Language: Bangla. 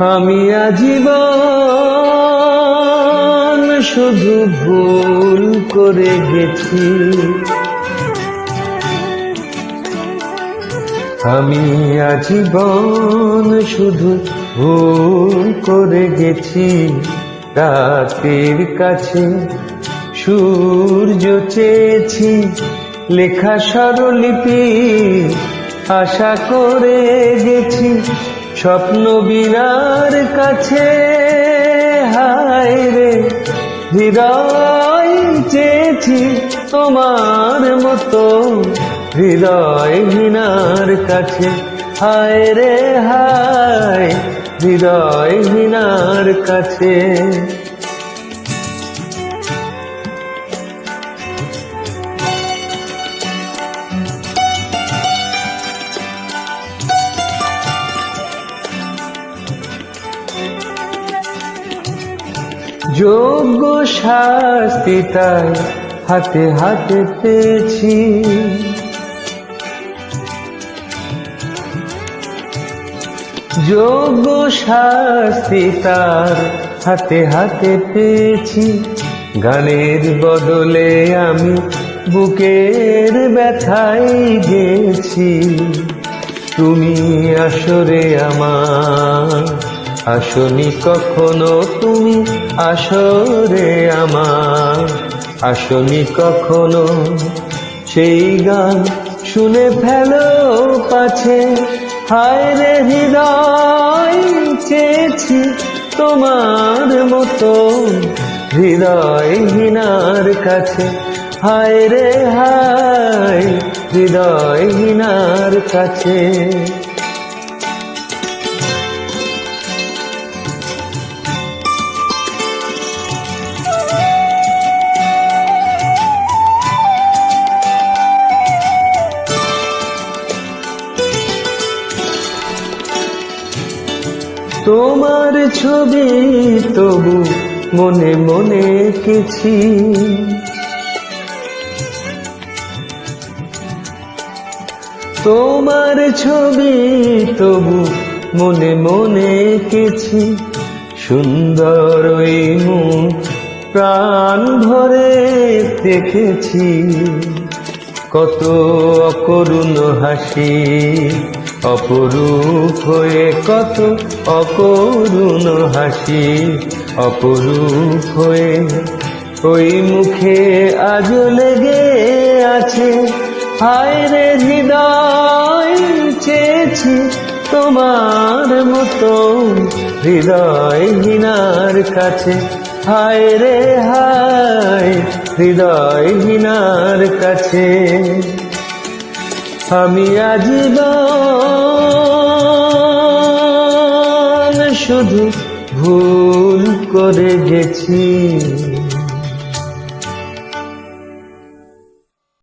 আমি আজীবন শুধু ভুল করে গেছি। আমি আজীবন শুধু ভুল করে গেছি। রাতের কাছে সূর্য চেয়েছি লেখা স্বরলিপি আশা করে গেছি। স্বপ্ন বিনার কাছে, হায় রে। হৃদয় চেয়েছি তোমার মতো, হৃদয় হিনার কাছে। হায় রে, হায়, হৃদয় হিনার কাছে। যোগ্য শাস্তি তাই হাতে হাতে পেয়েছি। যোগ্য শাস্তি তার হাতে হাতে পেয়েছি। গানের বদলে আমি বুকের ব্যথাই গেছি। তুমি আসরে আমার আসনি কখনো তুমি আসরে আমার। আসনি কখনো সেই গান শুনে ফেলো পাছে। হায় রে হৃদয়, চেয়েছি তোমার মতো। হৃদয় হীনার কাছে, হায় রে হায়, হৃদয় হীনার কাছে। তোমার ছবি তবু মনে মনে কেছি তোমার ছবি তবু মনে মনে কেছি সুন্দর ওই মুখ প্রাণ ভরে দেখেছি। কত অকরুণ হাসি অপরূপ হয়ে কত অকরুণ হাসি, অপরূপ হয়ে ওই মুখে আজ লেগে আছে। হায় রে হৃদয়, চেয়েছি তোমার মতো হৃদয় হীনার কাছে। হায় রে হায়, হৃদয় হীনার কাছে। আমি আজীবন শুধু ভুল করে গেছি।